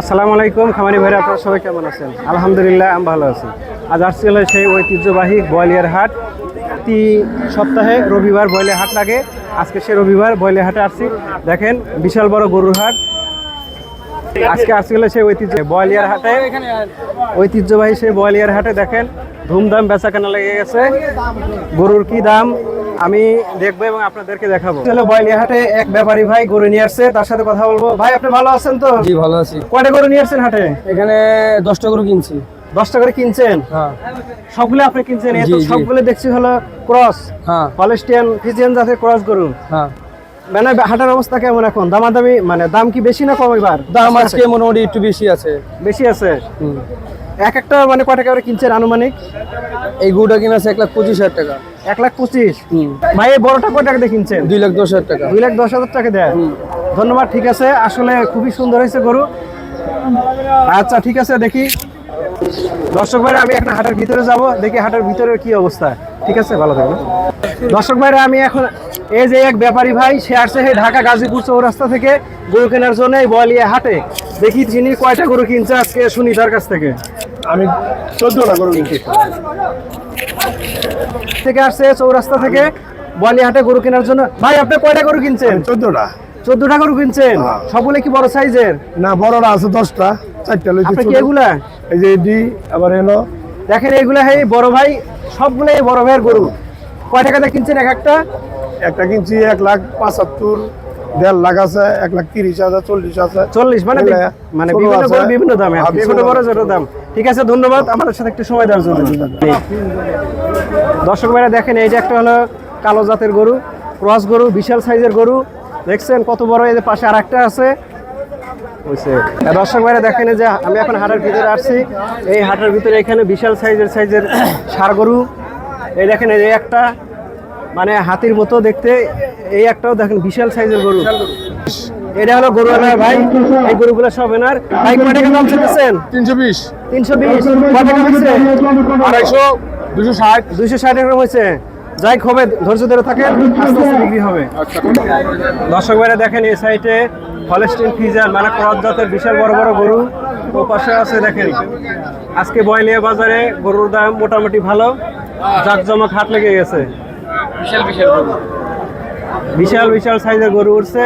আসসালামু আলাইকুম, খামারি ভাইরা, আপনারা সবাই কেমন আছেন? আলহামদুলিল্লাহ, আমি ভালো আছি। আজ আসছি হলো সেই ঐতিহ্যবাহী বয়লিয়ার হাট। প্রতি সপ্তাহে রবিবার বয়লিয়ার হাট লাগে। আজকে সে রবিবার বয়লিয়ার হাটে আসছি। দেখেন, বিশাল বড় গরুর হাট। আজকে আসছি হলো সেই ঐতিহ্য বয়লিয়ার হাটে ঐতিহ্যবাহী সেই বয়ালিয়ার হাটে দেখেন ধুমধাম বেচা কেনা লেগে গেছে। গরুর কি দাম আমি দেখব এবং আপনাদেরকে দেখাবো। হলো বয়লিয়ার হাটে এক ব্যাপারী ভাই গরু নিয়ে আসছে তার সাথে কথা বলব। ভাই আপনি ভালো আছেন তো? জি ভালো আছি। কয়টা গরু নিয়ে আসছেন হাটে? এখানে দশটা গরু কিনছি। দশটা করে কিনছেন? হ্যাঁ। সবগুলো আপনি কিনছেন। সবগুলো দেখছি হলো ক্রস হ্যাঁ। হলস্টিয়ান ফিজিয়ান জাতের ক্রস গরু। হ্যাঁ। মানে হাটের অবস্থা কেমন এখন? দামাদামি মানে দাম কি বেশি না কম এবার? দাম আজকে মোটামুটি একটু বেশি আছে। বেশি আছে? এক একটা মানে কয় টাকা করে কিনছেন আনুমানিক? এই গরুটা কিনা আছে এক লাখ পঁচিশ হাজার টাকা। এক লাখ পঁচিশ? হুম। ভাই এই বড়টা কয় টাকা দিয়ে কিনছেন? দুই লাখ দশ হাজার টাকা। দুই লাখ দশ হাজার টাকা দেয়। ধন্যবাদ ঠিক আছে। আসলে খুবই সুন্দর হয়েছে গরু। আচ্ছা ঠিক আছে দেখি। দর্শক ভাইরা আমি একটা হাটের ভিতরে যাব। দেখি হাটের ভিতরে কি অবস্থা। ঠিক আছে ভালো থাকবেন। দর্শক ভাইরা আমি এখন এই যে এক ব্যাপারী ভাই সে আসছে সেই ঢাকা গাজীপুর চৌরাস্তা থেকে গরু কেনার জন্য এই বলিয়া হাটে। দেখি তিনি কয়টা গরু কিনছে আজকে শুনি তার কাছ থেকে। আমি চোদ্দ না গরু কিনছি। থেকে আসছে চৌরাস্তা থেকে বলিয়া হাটে গরু কেনার জন্য। ভাই আপনি কয়টা গরু কিনছেন? চোদ্দটা। চোদ্দটা গরু কিনছেন? হ্যাঁ। সবগুলো কি বড় সাইজের? না বড়রা আছে দশটা চারটা। এগুলা? এই যে ডি আবার এলো। দেখেন এইগুলা এই বড় ভাই সবগুলো বড় ভাইয়ের গরু। কয় টাকাতে কিনছেন এক একটা? একটা কিনছি এক লাখ পাঁচাত্তর দেড় লাখ আছে এক লাখ তিরিশ হাজার চল্লিশ আছে। চল্লিশ মানে মানে বিভিন্ন আছে। বিভিন্ন দামে। হ্যাঁ, ছোট বড়। ছোট দাম। ঠিক আছে ধন্যবাদ। আমাদের সাথে একটু সময় দেওয়ার জন্য। দর্শক ভাইরা দেখেন এই যে একটা হলো কালো জাতের গরু ক্রস গরু বিশাল সাইজের গরু। দেখছেন কত বড় এদের পাশে আর একটা আছে। দর্শক ভাইরা দেখেন যে আমি এখন হাটের ভিতরে আসছি। এই হাটের ভিতরে এখানে বিশাল সাইজের সাইজের ষাড় গরু। এই দেখেন এই একটা মানে হাতির মতো দেখতে। এই একটাও দেখেন বিশাল সাইজের গরু। এটা হলো গরু আনার ভাই। এই গরুগুলো সব এনার। ভাই কয় টাকা দাম চাইতেছেন? তিনশো বিশ। তিনশো বিশ। কয় টাকা হয়েছে আড়াইশো দুশো ষাট। দুইশো ষাট টাকা হয়েছে যাই হবে ধৈর্য ধরে থাকেন আস্তে আস্তে বিক্রি হবে। দর্শক ভাইরা দেখেন এই সাইডে হলস্টিন ফিজার মানে ক্রস জাতের বিশাল বড় বড় গরু ও পাশে আছে দেখেন। আজকে বয়লিয়া বাজারে গরুর দাম মোটামুটি ভালো জাকজমক হাট লেগে গেছে। বিশাল বিশাল বিশাল বিশাল সাইজের গরু উঠছে।